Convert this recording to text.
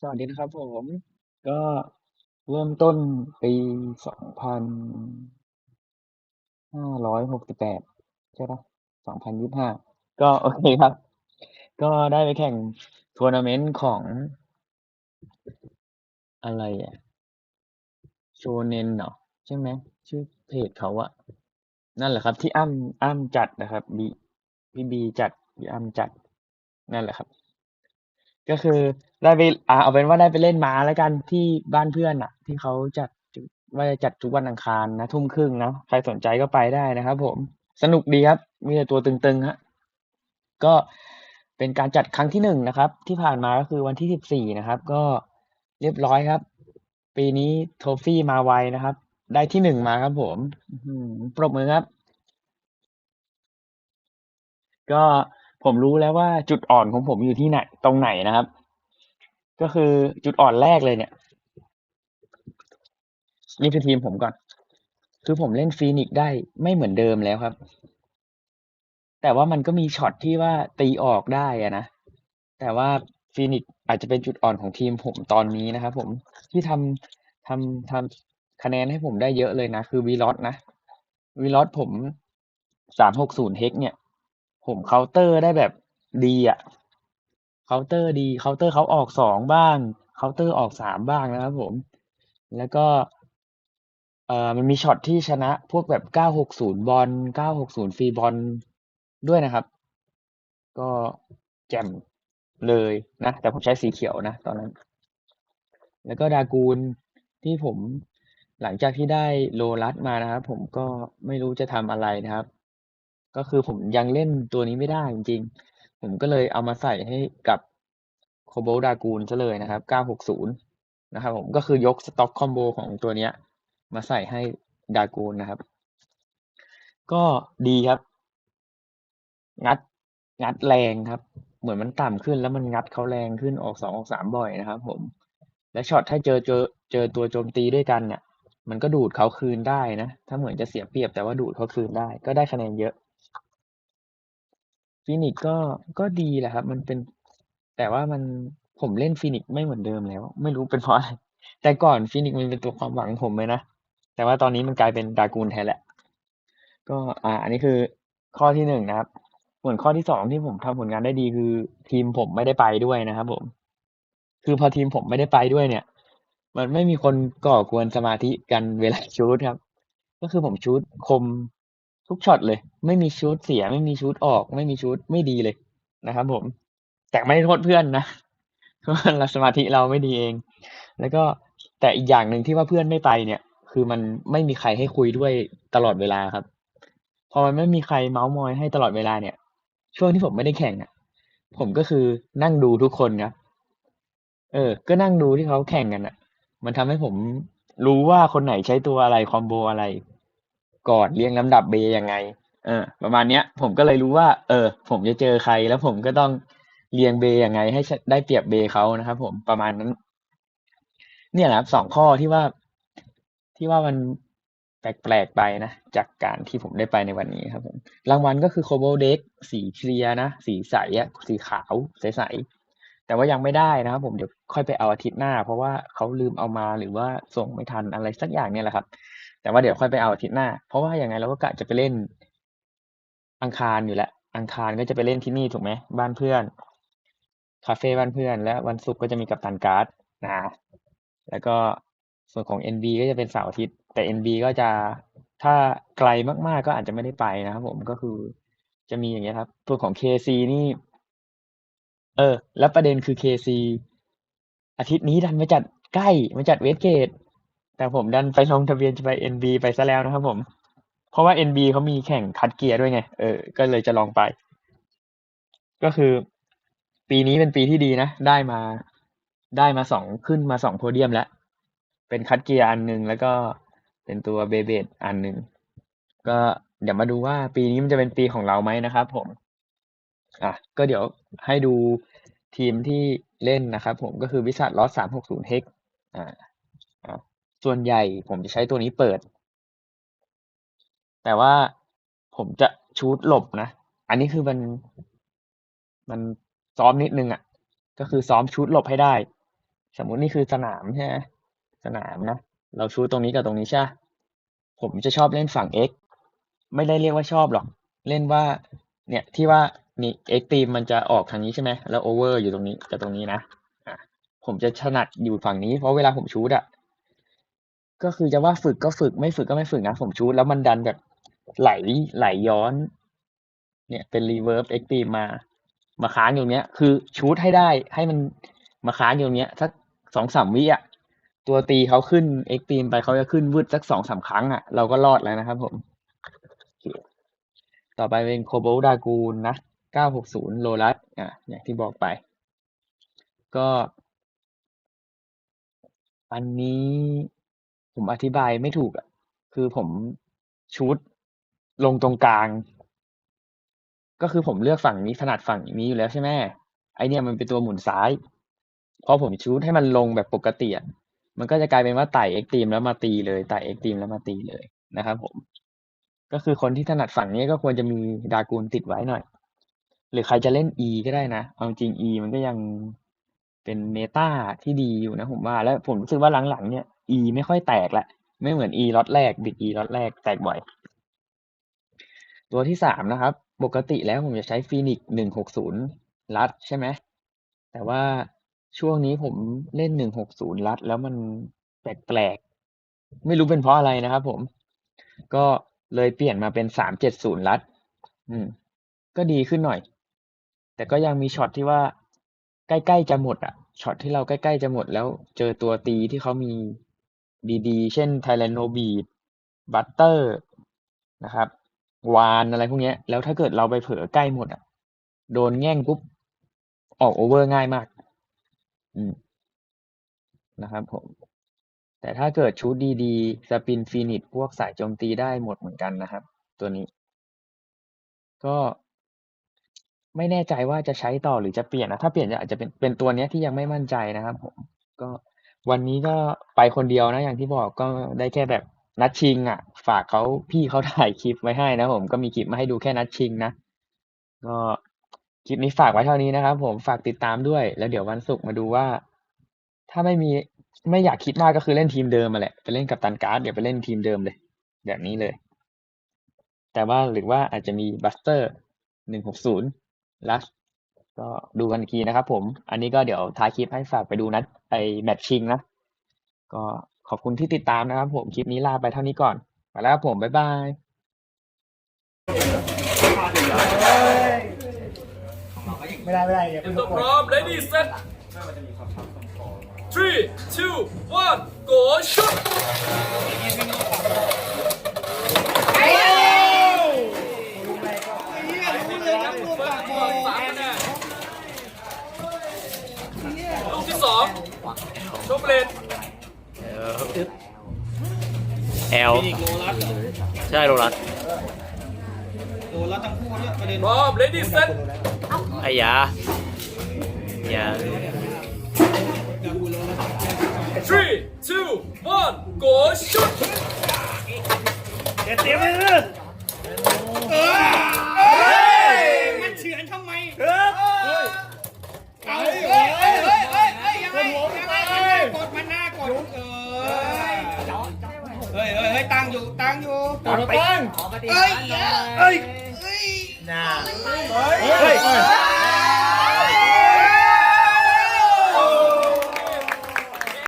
สวัสดีนะครับผม ก็เริ่มต้นปีสองพันห้าร้อยหกสิบแปดใช่ปะสองพันยี่สิบห้าก็โอเคครับ ก็ได้ไปแข่งทัวร์นาเมนต์ของอะไรอะโชเนนเนาะใช่ไหมชื่อเพจเขาอะนั่นแหละครับ ที่อ้ำอ้ำจัดนะครับบีพี่บีจัดพี่อ้ำจัด นั่นแหละครับ ก็คือ ได้ไปอ่าเอาเป็นว่าได้ไปเล่นม้าแล้วกันที่บ้านเพื่อนอะ ที่เขาจัดว่าจะจัดทุกวันอังคารนะทุ่มครึ่งนะใครสนใจก็ไปได้นะครับผมสนุกดีครับ มีแต่ตัวตึงๆฮะก็เป็นการจัดครั้งที่หนึ่งนะครับ ที่ผ่านมาก็คือวันที่สิบสี่นะครับ ก็เรียบร้อยครับ ปีนี้โทฟี่มาไวนะครับ ได้ที่หนึ่งมาครับผมปรบมือครับ ก็ผมรู้แล้วว่าจุดอ่อนของผมอยู่ที่ไหนตรงไหนนะครับ ก็คือจุดอ่อนแรกเลยเนี่ย นี่คือทีมผมก่อน คือผมเล่นฟีนิกได้ไม่เหมือนเดิมแล้วครับ แต่ว่ามันก็มีช็อตที่ว่าตีออกได้อะนะ แต่ว่าฟีนิกอาจจะเป็นจุดอ่อนของทีมผมตอนนี้นะครับผมที่ทำทำทำคะแนนให้ผมได้เยอะเลยนะ คือวีลอสนะวีลอสผมสามหกศูนย์เฮกเนี่ย ผมเคาน์เตอร์ได้แบบดีอะ เคาน์เตอร์ดีเคาน์เตอร์เขาออกสองบ้างเคาน์เตอร์ออกสามบ้างนะครับผม แล้วก็เอ่อมันมีช็อตที่ชนะพวกแบบเก้าหกศูนย์บอลเก้าหกศูนย์ฟรีบอลด้วยนะครับ ก็แจ่มเลยนะ แต่ผมใช้สีเขียวนะตอนนั้น แล้วก็ดากูลที่ผมหลังจากที่ได้โลลัสมานะครับ ผมก็ไม่รู้จะทำอะไรนะครับ ก็คือผมยังเล่นตัวนี้ไม่ได้จริงๆ ผมก็เลยเอามาใส่ให้กับโคโบดากูลซะเลยนะครับ 960 นะครับผมก็คือยกสต็อกคอมโบของตัวเนี้ย มาใส่ให้ดากูลนะครับ ก็ดีครับ งัดงัดแรงครับ เหมือนมันต่ำขึ้นแล้วมันงัดเขาแรงขึ้นออกสองออกสามบ่อยนะครับ ผม และช็อตถ้าเจอเจอเจอตัวโจมตีด้วยกันเนี่ยมันก็ดูดเขาคืนได้นะ ถ้าเหมือนจะเสียเปรียบแต่ว่าดูดเขาคืนได้ ก็ได้คะแนนเยอะ ฟินิกก็ ก็ดีแหละครับ มันเป็น แต่ว่ามัน ผมเล่นฟินิกไม่เหมือนเดิมแล้ว ไม่รู้เป็นเพราะอะไร แต่ก่อนฟินิกมันเป็นตัวความหวังผมเลยนะ แต่ว่าตอนนี้มันกลายเป็นดากูลแทนแหละ ก็อ่า อันนี้คือข้อที่หนึ่งนะครับ ส่วนข้อที่สองที่ผมทำผลงานได้ดีคือ ทีมผมไม่ได้ไปด้วยนะครับผม คือพอทีมผมไม่ได้ไปด้วยเนี่ย มันไม่มีคนก่อกวนสมาธิกันเวลาชูดครับ ก็คือผมชูดคม ทุกช็อตเลย ไม่มีชูดเสีย ไม่มีชูดออก ไม่มีชูดไม่ดีเลยนะครับผมแต่ไม่โทษเพื่อนนะเพราะเราสมาธิเราไม่ดีเอง แล้วก็แต่อีกอย่างหนึ่งที่ว่าเพื่อนไม่ไปเนี่ย คือมันไม่มีใครให้คุยด้วยตลอดเวลาครับ พอมันไม่มีใครเมาส์มอยให้ตลอดเวลาเนี่ย ช่วงที่ผมไม่ได้แข่งอะ ผมก็คือนั่งดูทุกคนครับเออ ก็นั่งดูที่เขาแข่งกันอะ มันทำให้ผมรู้ว่าคนไหนใช้ตัวอะไรคอมโบอะไร ก่อนเรียงลำดับเบยังไง เออ ประมาณเนี้ย ผมก็เลยรู้ว่า เออ ผมจะเจอใครแล้วผมก็ต้องเรียงเบยังไง ให้ได้เปรียบเบเขานะครับผมประมาณนั้น เนี่ยแหละครับสองข้อที่ว่าที่ว่ามันแปลกๆไปนะ จากการที่ผมได้ไปในวันนี้ครับผมรางวัลก็คือโคโบเด็กสีเคลียร์นะ สีใสอะสีขาวใสๆแต่ว่ายังไม่ได้นะครับผมเดี๋ยวค่อยไปเอาอาทิตย์หน้า เพราะว่าเขาลืมเอามาหรือว่าส่งไม่ทันอะไรสักอย่างเนี่ยแหละครับ แต่ว่าเดี๋ยวค่อยไปเอาอาทิตย์หน้า เพราะว่าอย่างไงเราก็กะจะไปเล่นอังคารอยู่แล้วอังคารก็จะไปเล่นที่นี่ถูกไหมบ้านเพื่อนคาเฟ่บ้านเพื่อน และวันศุกร์ก็จะมีกับตันการ์ดนะแล้วก็ส่วนของ NB ก็จะเป็นเสาร์อาทิตย์ แต่ NB ก็จะถ้าไกลมากๆก็อาจจะไม่ได้ไปนะครับผมก็คือจะมีอย่างเงี้ยครับตัวนของ KC นี่ เออ แล้วประเด็นคือ KC อาทิตย์นี้ดันมาจัดใกล้มาจัดเวสเกต แต่ผมดันไปลงทะเบียนจะไป NB ไปซะแล้วนะครับผม เพราะว่า NB เขามีแข่งคัดเกียร์ด้วยไง เออ ก็เลยจะลองไป ก็คือ ปีนี้เป็นปีที่ดีนะ ได้มา ได้มาสองขึ้นมาสองโพเดียมแล้ว เป็นคัดเกียร์อันหนึ่งแล้วก็เป็นตัวเบเบดอันหนึ่ง ก็เดี๋ยวมาดูว่าปีนี้มันจะเป็นปีของเราไหมนะครับผม อะ ก็เดี๋ยวให้ดูทีมที่เล่นนะครับผมก็คือวิสัทลอสสามหกศูนย์เฮกอ่าอ่า ส่วนใหญ่ผมจะใช้ตัวนี้เปิด แต่ว่าผมจะชูดหลบนะ อันนี้คือมันมันซ้อมนิดนึงอะ ก็คือซ้อมชุดหลบให้ได้ สมมุตินี่คือสนามใช่ไหมสนามนะ เราชูตรงนี้กับตรงนี้ใช่ผมจะชอบเล่นฝั่ง x ไม่ได้เรียกว่าชอบหรอก เล่นว่า เนี่ยที่ว่านี่ x ตีมมันจะออกทางนี้ใช่ไหมแล้ว over อร์อยู่ตรงนี้กับตรงนี้นะผมจะถนัดอยู่ฝั่งนี้เพราะเวลาผมชูดอะ ก็คือจะว่าฝึกก็ฝึกไม่ฝึกก็ไม่ฝึกนะผมชูดแล้วมันดันแบบไหลไหลย้อน เนี่ยเป็น reverse x ตีมา มาค้างอยู่เนี้ย คือชูดให้ได้ ให้มันมาค้างอยู่เนี้ยสักสองสามวิอะตัวตีเขาขึ้นเอ็กตีมไปเขาจะขึ้นวืดสักสองสามครั้งอะ เราก็รอดแล้วนะครับผม ต่อไปเป็นโคโบลดากูนนะเก้าหกศูนย์โลลัสอะอย่างที่บอกไป ก็ อันนี้ ผมอธิบายไม่ถูกอะคือผมชูดลงตรงกลาง ก็คือผมเลือกฝั่งนี้ถนัดฝั่งนี้อยู่แล้วใช่ไหมไอเนี่ยมันเป็นตัวหมุนซ้าย พอผมชูดให้มันลงแบบปกติอะมันก็จะกลายเป็นว่าไต่เอ็กตีมแล้วมาตีเลยไต่เอ็กตีมแล้วมาตีเลยนะครับผม ก็คือคนที่ถนัดฝั่งนี้ก็ควรจะมีดากูลติดไว้หน่อย หรือใครจะเล่น E ก็ได้นะ เอาจริง E มันก็ยังเป็นเมตาที่ดีอยู่นะผมว่า แล้วผมรู้สึกว่าหลังๆเนี่ย E ไม่ค่อยแตกละ ไม่เหมือน E ล็อตแรกบิด E ล็อตแรกแตกบ่อย ตัวที่สามนะครับ ปกติแล้วผมจะใช้ฟีนิกหนึ่งหกศูนย์รัดใช่ไหม แต่ว่าช่วงนี้ผมเล่นหนึ่งหกศูนย์รัด แล้วมันแปลกๆ ไม่รู้เป็นเพราะอะไรนะครับผม ก็เลยเปลี่ยนมาเป็นสามเจ็ดศูนย์รัด อืม ก็ดีขึ้นหน่อย แต่ก็ยังมีช็อตที่ว่าใกล้ๆจะหมดอะช็อตที่เราใกล้ๆจะหมดแล้วเจอตัวตีที่เขามี ดีๆ เช่นไทแลนโนบีดบัตเตอร์นะครับวานอะไรพวกนี้แล้วถ้าเกิดเราไปเผลอใกล้หมดอะ โดนแง่งปุ๊บ ออกโอเวอร์ง่ายมาก อืมนะครับผม แต่ถ้าเกิดชุดดีๆ สปินฟินิชพวกสายโจมตีได้หมดเหมือนกันนะครับ ตัวนี้ ก็ไม่แน่ใจว่าจะใช้ต่อหรือจะเปลี่ยนนะ ถ้าเปลี่ยนจะอาจจะเป็นเป็นตัวนี้ที่ยังไม่มั่นใจนะครับผม ก็ วันนี้ก็ไปคนเดียวนะ อย่างที่บอกก็ได้แค่แบบนัดชิง อะ ฝากเขาพี่เขาถ่ายคลิปไว้ให้นะผมก็มีคลิปมาให้ดูแค่นัดชิงนะก็คลิปนี้ฝากไว้เท่านี้นะครับผมฝากติดตามด้วย แล้วเดี๋ยววันศุกร์มาดูว่า ถ้าไม่มีไม่อยากคิดมากก็คือเล่นทีมเดิมมาแหละไปเล่นกับตันการ์ดเดี๋ยวไปเล่นทีมเดิมเลย แบบนี้เลย แต่ว่าหรือว่าอาจจะมีบัสเตอร์หนึ่งหกศูนย์ลัส ก็ดูกันอีกทีนะครับผม อันนี้ก็เดี๋ยวท้ายคลิปให้ฝากไปดูนัดไอแมตช์ชิงนะ ก็ขอบคุณที่ติดตามนะครับผม คลิปนี้ลาไปเท่านี้ก่อน ไปแล้วครับผม บ๊ายบายไม่ได้ไม่ได้ย่าเตรีเพิ่ยงมตัวพร้อม ready set three two one go shoot ชกเลนแอลใช่โรลัสพร้อม ready set ไอ้ยาอย่า three two one go shoot เดี๋ยวเตรียมมือมั ตั้งอยู่ตั้งอยู่กดตั้งเฮ้ยเฮ้ยเฮ้ย น่า เฮ้ย